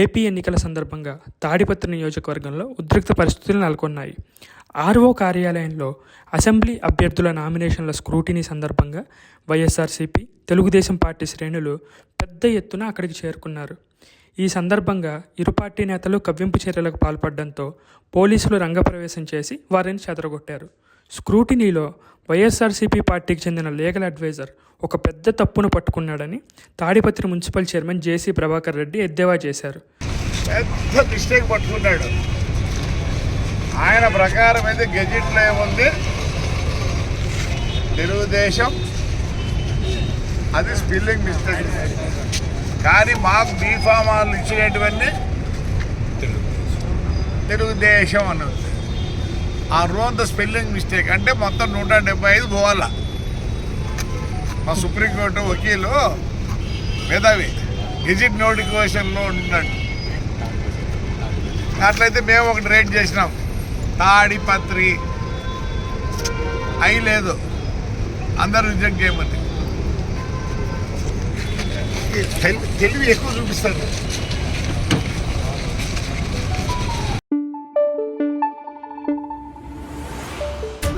AP ఎన్నికల సందర్భంగా తాడిపత్రి నియోజకవర్గంలో ఉద్రిక్త పరిస్థితులు నెలకొన్నాయి. ఆర్ఓ కార్యాలయంలో అసెంబ్లీ అభ్యర్థుల నామినేషన్ల స్క్రూటినీ సందర్భంగా వైఎస్ఆర్సీపీ తెలుగుదేశం పార్టీ శ్రేణులు పెద్ద ఎత్తున అక్కడికి చేరుకున్నారు. ఈ సందర్భంగా ఇరు పార్టీ నేతలు కవ్వింపు చర్యలకు పాల్పడడంతో పోలీసులు రంగప్రవేశం చేసి వారిని చెదరగొట్టారు. స్క్రూటినీలో వైఎస్ఆర్సీపీ పార్టీకి చెందిన లీగల్ అడ్వైజర్ ఒక పెద్ద తప్పును పట్టుకున్నాడని Tadipatri municipal chairman JC Prabhakar Reddy ఎద్దేవా చేశారు. పెద్ద మిస్టేక్ పట్టుకున్నాడు. ఆయన ప్రకారం అయితే గెజిట్లో ఏముంది? తెలుగుదేశం. అది స్పెల్లింగ్ మిస్టేక్. కానీ మాకు బీఫామాలు ఇచ్చినటువంటి తెలుగుదేశం అని ఆ ఆ ద స్పెల్లింగ్ మిస్టేక్. అంటే మొత్తం నూట డెబ్బై ఐదు పోవాలా? మా సుప్రీంకోర్టు వకీలు మేధావి గెజిట్ నోటిఫికేషన్లో ఉంటున్నాడు అట్లయితే మేము ఒకటి రేట్ చేసినాం. తాడిపత్రి అయి లేదు. అందరు రిజెక్ట్ చేయమని తెలివి ఎక్కువ చూపిస్తాడు